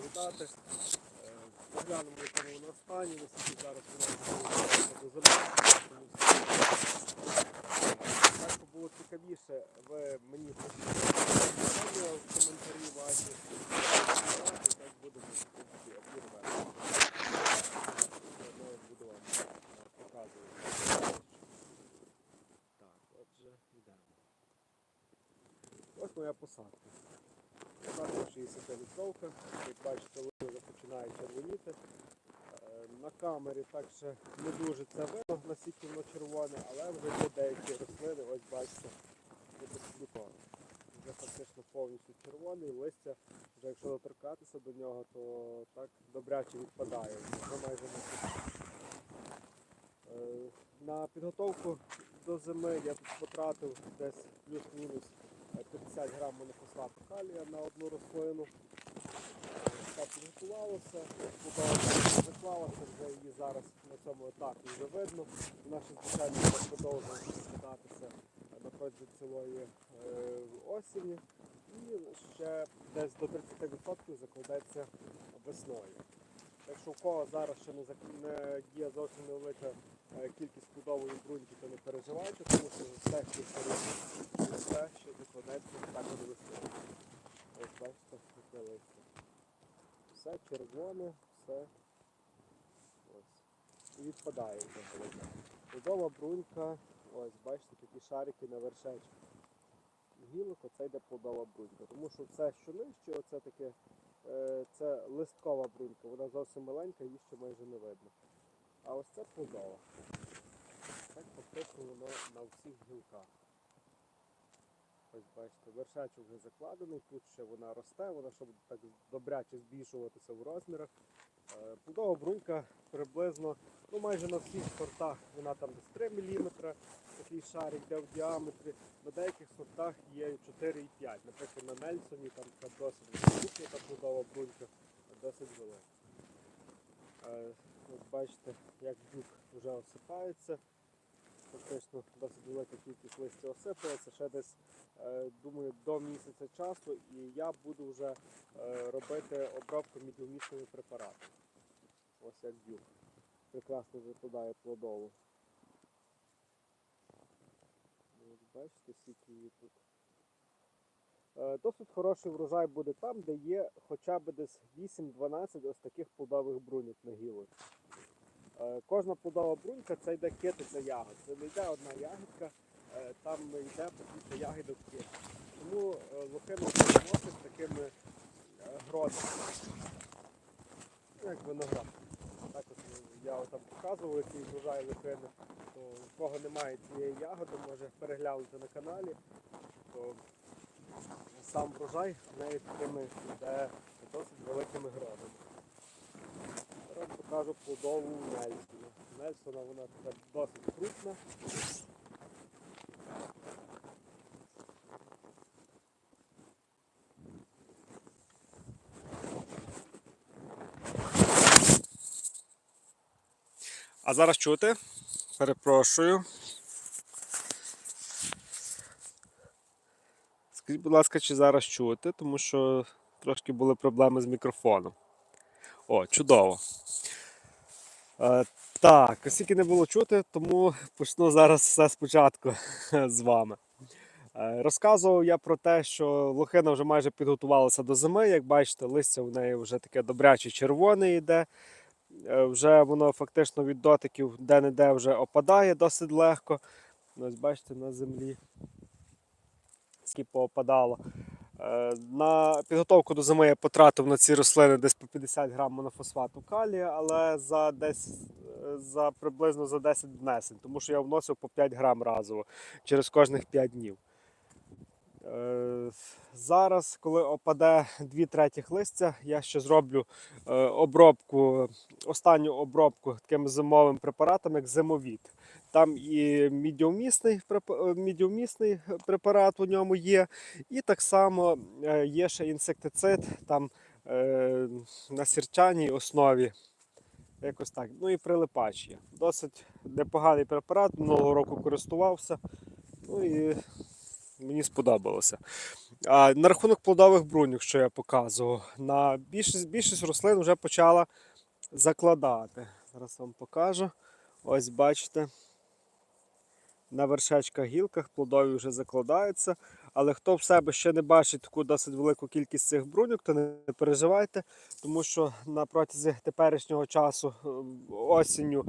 розповідати. Е, Поглянемо, якому воно стані, наскільки зараз зими. Так, було цікавіше, ви мені пишіть в коментарі ваші. І так будемо обірвати. Так, отже, йдемо. Ось моя посадка. Посадка 60 літровка. Як бачите, вже починає червоніти. Е, На камері так ще не дуже це видно, наскільки воно червоне, але вже є деякі рослини, ось бачите. Вже фактично повністю червоний, листя, вже якщо доторкатися до нього, то так добряче відпадає. Майже не. Е, На підготовку до зими я тут потратив десь плюс-мінус 50 грам монофосфату калія на одну рослину. Так підготувалося, подала заклалася, вже її зараз на цьому етапі вже видно. Вона ще звичайно продовжує скидатися на протязі цілої е, осені. І ще десь до 30% закладеться весною. Так що в кого зараз ще не, є зовсім невелика кількість плодової бруньки, то не переживайте, тому що все, що все, що закладеться, так буде весною. Ось бачите, таке листя. Все червоне, все ось. І відпадає вже головне. Плодова брунька, ось бачите, такі шарики на вершечку. Гілок, оце йде плодова брунька. Тому що все, що нижче, оце таке, е, це листкова брунька, вона зовсім маленька, її ще майже не видно. А ось це плодова. Так фактично воно на всіх гілках. Ось бачите, вершечок вже закладений, тут ще вона росте, вона щоб так добряче збільшуватися в розмірах. Е, Плодова брунька приблизно, ну майже на всіх сортах вона там десь 3 мм, такий шарик йде в діаметрі. На деяких сортах є 4,5. Наприклад, на Нельсоні там досить велика плодова брунька, досить велика. Ось бачите, як дюк вже осипається. Фактично досить велика кількість листя осипається. Ще десь, е, думаю, до місяця часу і я буду вже е, робити обробку мідіумісними препаратами. Ось як дюк. Прекрасно викладає плодову. Бачите, скільки її тут. Е, Досить хороший врожай буде там, де є хоча б десь 8-12 ось таких плодових бруньок на гілочці. Е, Кожна плодова брунька це йде китиця ягод. Це не йде одна ягідка, е, там йде по ягідок кит. Тому лохину переносить такими гродами. Ну, Як виноград. Так от я там показував, який врожай лохини. То у кого немає цієї ягоди, може переглянути на каналі. То сам врожай в неї такими йде досить великими гродами. Зараз покажу плодову Нельсона. Нельсона вона така досить крупна. А зараз чути? Перепрошую. Скажіть, будь ласка, чи зараз чути, тому що трошки були проблеми з мікрофоном. О, чудово. Е, так, оскільки не було чути, тому почну зараз все спочатку з вами. Е, Розказував я про те, що лохина вже майже підготувалася до зими. Як бачите, листя в неї вже таке добряче червоне йде. Е, Вже воно фактично від дотиків де-не-де вже опадає досить легко. Ось бачите, на землі скільки поопадало. Е, На підготовку до зими я потратив на ці рослини десь по 50 грам монофосфату калія, але за десь е, за приблизно за 10 внесень, тому що я вносив по 5 грам разово через кожних 5 днів. Е, Зараз, коли опаде 2 третіх листя, я ще зроблю обробку, останню обробку таким зимовим препаратом, як зимовід. Там і е, мідіумісний препарат у ньому є, і так само е, є ще інсектицид там е, на сірчаній основі. Якось так. Ну і прилипач є. Досить непоганий препарат, минулого року користувався. Ну і мені сподобалося. А, на рахунок плодових бруньок, що я показував, на більшість, більшість рослин вже почала закладати. Зараз вам покажу. Ось бачите. На вершечках гілках плодові вже закладаються. Але хто в себе ще не бачить таку досить велику кількість цих бруньок, то не переживайте, тому що на протязі теперішнього часу е, осінню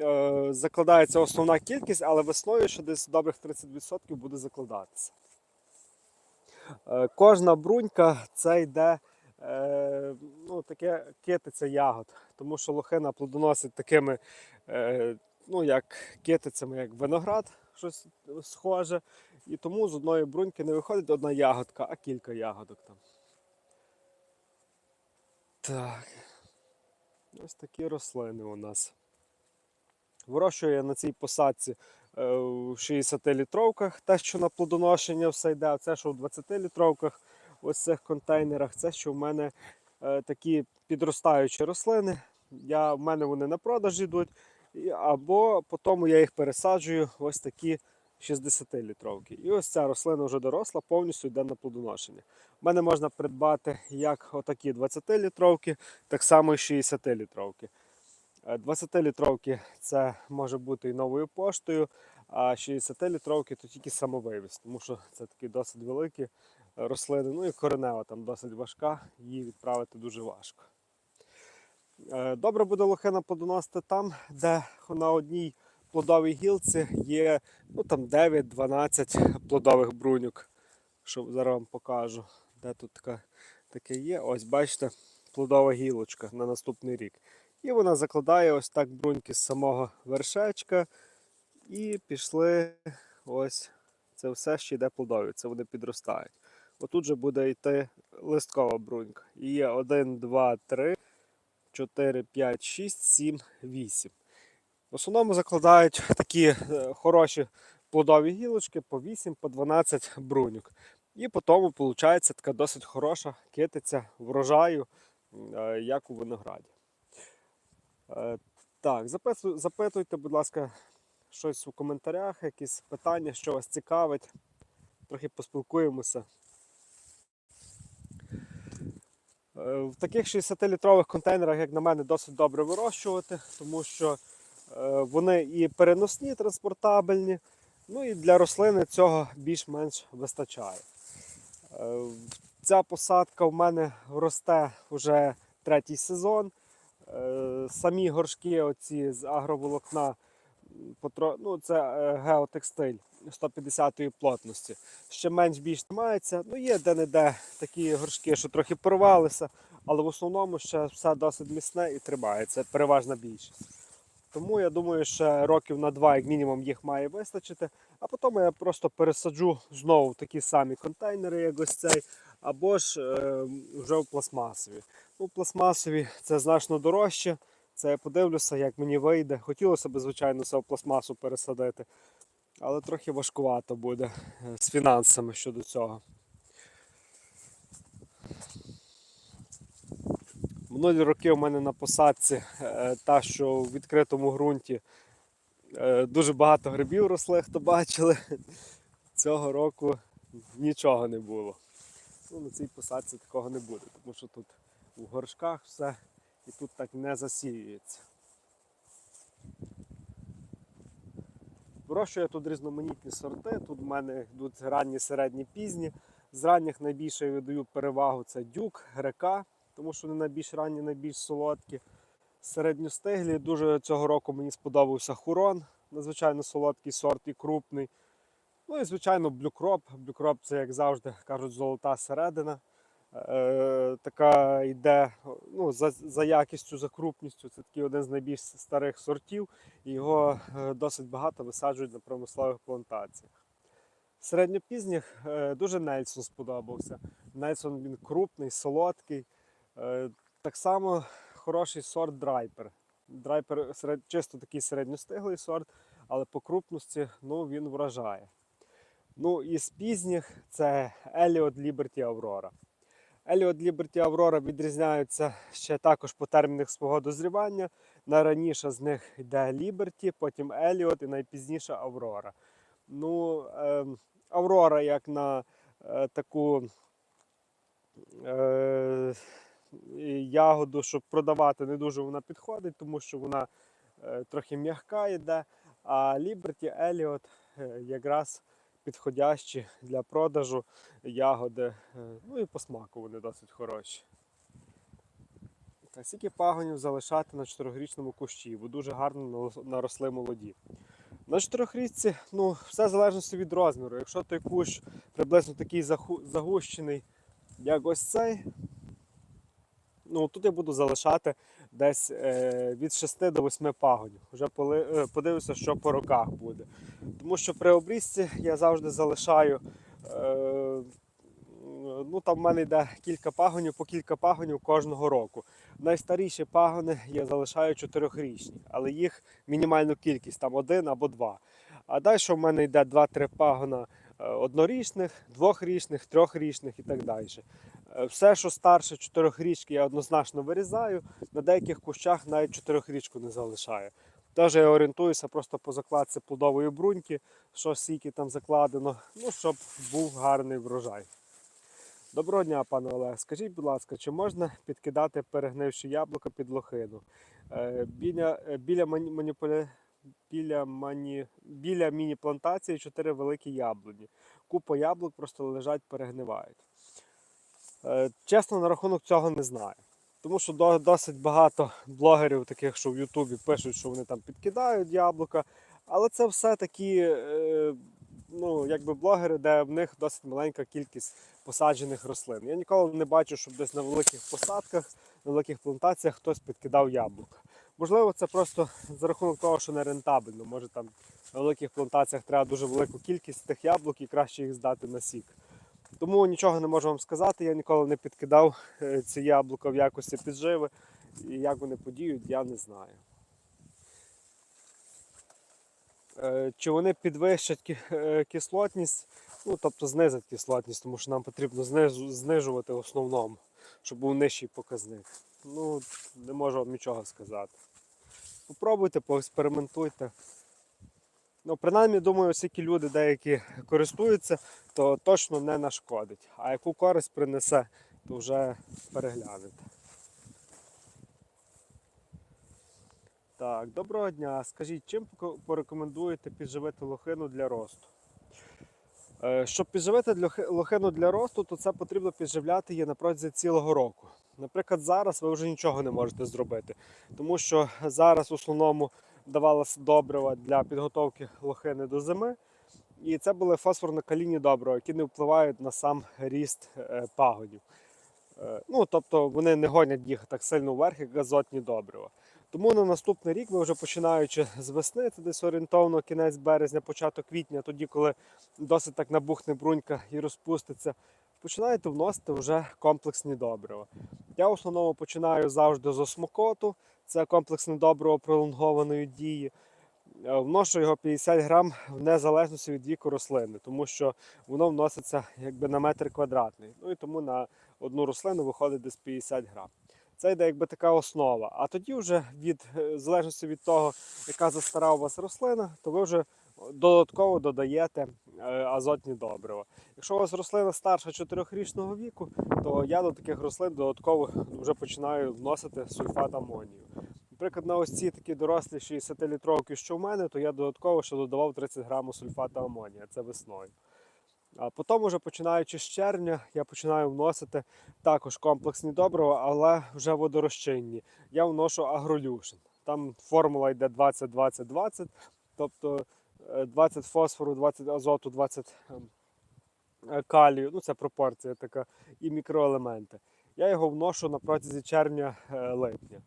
е, закладається основна кількість, але весною ще десь добрих 30% буде закладатися. Е, Кожна брунька це йде ну, таке китиця ягод, тому що лохина плодоносить такими, ну, як китицями, як виноград, щось схоже. І тому з одної бруньки не виходить одна ягодка, а кілька ягодок там. Так. Ось такі рослини у нас. Вирощую я на цій посадці е, в 60-літровках, те, що на плодоношення все йде, а це, що в 20-літровках, ось цих контейнерах, це що в мене е, такі підростаючі рослини. Я, в мене вони на продаж йдуть, або потім я їх пересаджую ось такі 60-літровки. І ось ця рослина вже доросла, повністю йде на плодоношення. У мене можна придбати як отакі 20-літровки, так само і 60-літровки. 20-літровки це може бути і новою поштою, а 60-літровки то тільки самовивіз, тому що це такі досить великі рослини. Ну і коренева там досить важка, її відправити дуже важко. Е, Добре буде лохина плодоносити там, де на одній плодовій гілці є ну, там 9-12 плодових бруньок. Що зараз вам покажу. Де тут така, таке є? Ось бачите, плодова гілочка на наступний рік. І вона закладає ось так бруньки з самого вершечка. І пішли ось це все ще йде плодові, це вони підростають. Отут же буде йти листкова брунька. І є 1, 2, 3, 4, 5, 6, 7, 8. В основному закладають такі е, хороші плодові гілочки по 8, по 12 бруньок. І потім виходить така досить хороша китиця врожаю, е, як у винограді. Е, Так, запитуйте, будь ласка, щось у коментарях, якісь питання, що вас цікавить. Трохи поспілкуємося. Е, В таких 60-літрових контейнерах, як на мене, досить добре вирощувати, тому що е, вони і переносні, транспортабельні, ну і для рослини цього більш-менш вистачає. Е, Ця посадка в мене росте вже третій сезон. Е, Самі горшки оці з агроволокна, ну, це е, геотекстиль 150-ї плотності. Ще менш більш тримається. Ну, є де-не-де такі горшки, що трохи порвалися, але в основному ще все досить міцне і тримається, переважна більшість. Тому я думаю, що років на два, як мінімум, їх має вистачити. А потім я просто пересаджу знову в такі самі контейнери, як ось цей, або ж е, вже в пластмасові. Ну, пластмасові це значно дорожче. Це я подивлюся, як мені вийде. Хотілося б, звичайно, все в пластмасу пересадити, але трохи важкувато буде е, з фінансами щодо цього. Минулі роки у мене на посадці е, та, що в відкритому ґрунті е, дуже багато грибів росли, хто бачили. Цього року нічого не було. Ну, на цій посадці такого не буде, тому що тут в горшках все і тут так не засіюється. Вирощую я тут різноманітні сорти. Тут в мене йдуть ранні, середні, пізні. З ранніх найбільше я видаю перевагу це дюк, грека, тому що вони найбільш ранні, найбільш солодкі. Середньостиглі. Дуже цього року мені сподобався хурон, надзвичайно солодкий сорт і крупний. Ну і, звичайно, блюкроп. Блюкроп це, як завжди, кажуть, золота середина. Е, така йде ну, за, за якістю, за крупністю. Це такий один з найбільш старих сортів. І його е, досить багато висаджують на промислових плантаціях. Середньопізніх е, дуже Нельсон сподобався. Нельсон він крупний, солодкий. Так само хороший сорт драйпер. Драйпер серед, чисто такий середньостиглий сорт, але по крупності ну, він вражає. Ну і з пізніх це Elliot Liberty Aurora. Elliot Liberty Aurora відрізняються ще також по термінах свого дозрівання. Найраніше з них йде Liberty, потім Elliot і найпізніше Aurora. Ну, ем, Aurora як на е, таку е, ягоду, щоб продавати, не дуже вона підходить, тому що вона е, трохи м'яка йде. А Liberty Elliot е, якраз підходящі для продажу ягоди. Е, Ну і по смаку вони досить хороші. Так, скільки пагонів залишати на 4-річному кущі, бо дуже гарно наросли молоді. На 4-річці ну, все залежить від розміру. Якщо той кущ приблизно такий загущений, як ось цей, ну тут я буду залишати десь е, від 6 до 8 пагонів. Вже поли, подивлюся, що по роках буде. Тому що при обрізці я завжди залишаю. Е, ну там в мене йде кілька пагонів, по кілька пагонів кожного року. Найстаріші пагони я залишаю 4-річні, але їх мінімальну кількість, там один або два. А далі в мене йде 2-3 пагона е, однорічних, двохрічних, трьохрічних і так далі. Е, Все, що старше 4-річки, я однозначно вирізаю. На деяких кущах навіть 4-річку не залишаю. Теж я орієнтуюся просто по закладці плодової бруньки, що скільки там закладено, ну, щоб був гарний врожай. Доброго дня, пане Олег. Скажіть, будь ласка, чи можна підкидати перегнивші яблука під лохину? Е, біля, е, біля, мані, маніпуля... біля, мані... біля міні-плантації чотири великі яблуні. Купа яблук просто лежать, перегнивають. Е, чесно, на рахунок цього не знаю. Тому що досить багато блогерів, таких, що в Ютубі пишуть, що вони там підкидають яблука. Але це все такі е, ну, якби блогери, де в них досить маленька кількість посаджених рослин. Я ніколи не бачу, щоб десь на великих посадках, на великих плантаціях хтось підкидав яблука. Можливо, це просто за рахунок того, що не рентабельно. Може там на великих плантаціях треба дуже велику кількість тих яблук і краще їх здати на сік. Тому нічого не можу вам сказати. Я ніколи не підкидав е, ці яблука в якості підживи. І як вони подіють, я не знаю. Е, Чи вони підвищать е, кислотність, ну тобто знизять кислотність, тому що нам потрібно знижувати в основному, щоб був нижчий показник. Ну, не можу вам нічого сказати. Попробуйте, поекспериментуйте. Ну, принаймні, думаю, оскільки люди деякі користуються, то точно не нашкодить. А яку користь принесе, то вже переглянете. Так, доброго дня. Скажіть, чим порекомендуєте підживити лохину для росту? Е, Щоб підживити лохину для росту, то це потрібно підживляти її на протязі цілого року. Наприклад, зараз ви вже нічого не можете зробити, тому що зараз в основному давалося добрива для підготовки лохини до зими. І це були фосфорно-калійні добрива, які не впливають на сам ріст е, пагонів. Е, Ну, тобто вони не гонять їх так сильно вверх, як азотні добрива. Тому на наступний рік, ви вже починаючи з весни, це десь орієнтовно кінець березня, початок квітня, тоді, коли досить так набухне брунька і розпуститься, починаєте вносити вже комплексні добрива. Я в основному починаю завжди з осмокоту, це комплексне добриво пролонгованої дії. Е, Вношу його 50 грам в незалежності від віку рослини, тому що воно вноситься якби на метр квадратний. Ну і тому на одну рослину виходить десь 50 грам. Це йде якби така основа. А тоді вже від е, залежності від того, яка застара у вас рослина, то ви вже додатково додаєте е, азотні добрива. Якщо у вас рослина старша 4-річного віку, то я до таких рослин додатково вже починаю вносити сульфат амонію. Наприклад, на ось ці такі дорослі 60-літровки, що в мене, то я додатково ще додавав 30 грамів сульфату амонія, це весною. А потім, уже починаючи з червня, я починаю вносити також комплексні добрива, але вже водорозчинні. Я вношу агролюшин. Там формула йде 20-20-20, тобто е, 20 фосфору, 20 азоту, 20 ем, е, калію. Ну, це пропорція така, і мікроелементи. Я його вношу на протязі червня-липня.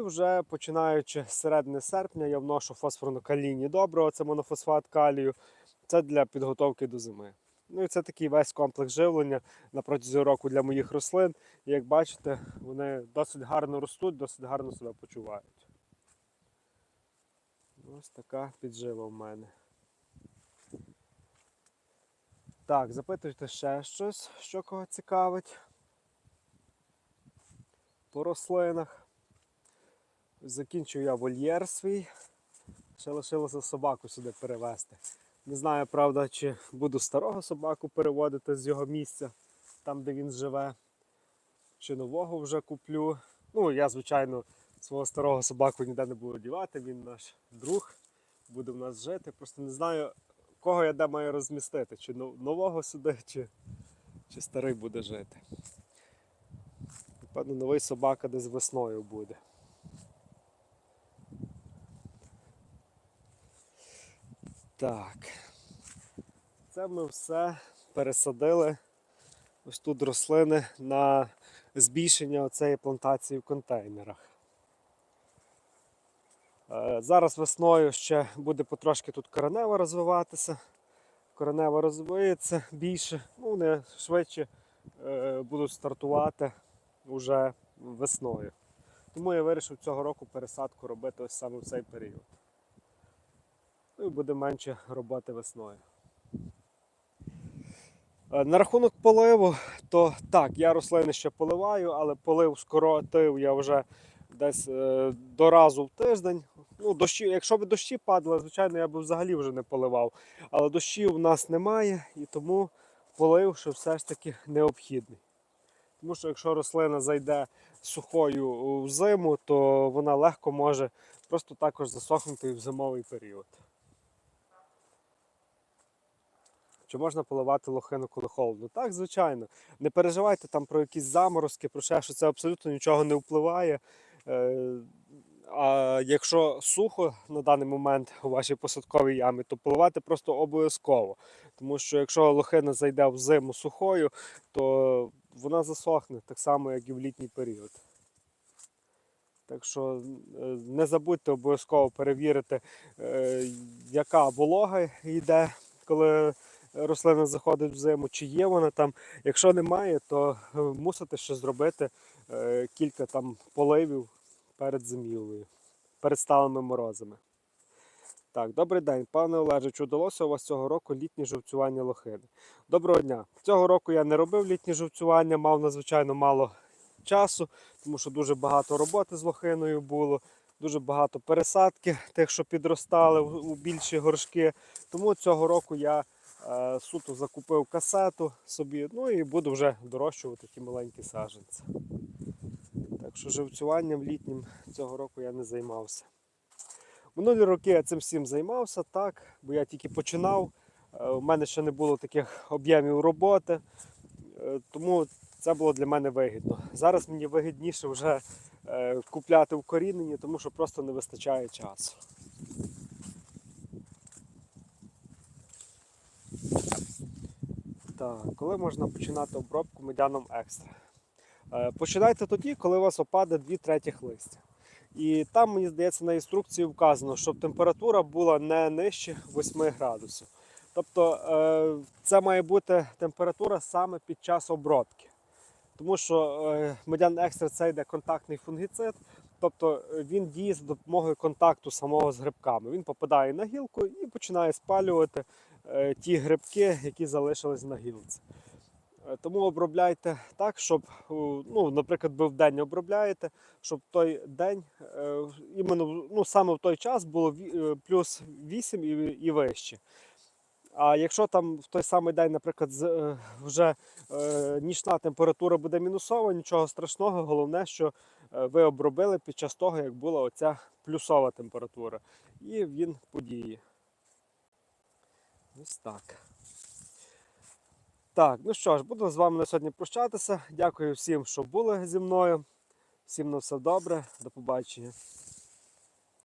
І вже починаючи з середини серпня, я вношу фосфорно-калійні добрива, це монофосфат калію. Це для підготовки до зими. Ну і це такий весь комплекс живлення на протязі року для моїх рослин. І як бачите, вони досить гарно ростуть, досить гарно себе почувають. Ось така піджива в мене. Так, запитуйте ще щось, що кого цікавить. По рослинах. Закінчив я вольєр свій. Ще лишилося собаку сюди перевезти. Не знаю, правда, чи буду старого собаку переводити з його місця, там, де він живе, чи нового вже куплю. Ну, я, звичайно, свого старого собаку ніде не буду дівати, він наш друг, буде в нас жити. Просто не знаю, кого я де маю розмістити, чи нового сюди, чи, чи старий буде жити. Напевно, новий собака десь весною буде. Так. Це ми все пересадили ось тут рослини на збільшення цієї плантації в контейнерах. Е, Зараз весною ще буде потрошки тут коренева розвиватися. Коренева розвиється більше, ну вони швидше е, будуть стартувати вже весною. Тому я вирішив цього року пересадку робити ось саме в цей період. Ну і буде менше роботи весною. Е, На рахунок поливу, то так, я рослини ще поливаю, але полив скоротив я вже десь е, до разу в тиждень. Ну, дощі, якщо б дощі падали, звичайно, я б взагалі вже не поливав. Але дощів у нас немає, і тому полив ще все ж таки необхідний. Тому що якщо рослина зайде сухою в зиму, то вона легко може просто також засохнути в зимовий період. Чи можна поливати лохину, коли холодно? Так, звичайно. Не переживайте там про якісь заморозки, про ще що це абсолютно нічого не впливає. Е, А якщо сухо на даний момент у вашій посадковій ямі, то поливати просто обов'язково. Тому що якщо лохина зайде в зиму сухою, то вона засохне так само, як і в літній період. Так що е, не забудьте обов'язково перевірити, е, яка волога йде, коли рослина заходить в зиму, чи є вона там. Якщо немає, то е, мусите ще зробити е, кілька там поливів перед зимівлею, перед сталими морозами. Так, добрий день, пане Олеже, чи вдалося у вас цього року літнє жовцювання лохини? Доброго дня. Цього року я не робив літнє жовцювання, мав надзвичайно мало часу, тому що дуже багато роботи з лохиною було, дуже багато пересадки, тих, що підростали у більші горшки. Тому цього року я суто закупив касету собі, ну і буду вже дорощувати ті маленькі саджанці. Так що живцюванням літнім цього року я не займався. Минулі роки я цим всім займався, так, бо я тільки починав. Е, У мене ще не було таких об'ємів роботи, е, тому це було для мене вигідно. Зараз мені вигідніше вже е, купляти вкорінені, тому що просто не вистачає часу. Так, коли можна починати обробку медяном екстра? Е, Починайте тоді, коли у вас опаде 2 третіх листя. І там, мені здається, на інструкції вказано, щоб температура була не нижче 8 градусів. Тобто е, це має бути температура саме під час обробки. Тому що е, медян екстра це йде контактний фунгіцид, тобто він діє за допомогою контакту самого з грибками. Він попадає на гілку і починає спалювати ті грибки, які залишились на гілці. Е, Тому обробляйте так, щоб, ну, наприклад, ви в день обробляєте, щоб той день, е, іменно, ну, саме в той час було е, плюс 8 і, і вище. А якщо там в той самий день, наприклад, е, вже е, нічна температура буде мінусова, нічого страшного, головне, що е, ви обробили під час того, як була оця плюсова температура. І він подіє. Ось так. Так, ну що ж, буду з вами на сьогодні прощатися. Дякую всім, що були зі мною. Всім на все добре. До побачення.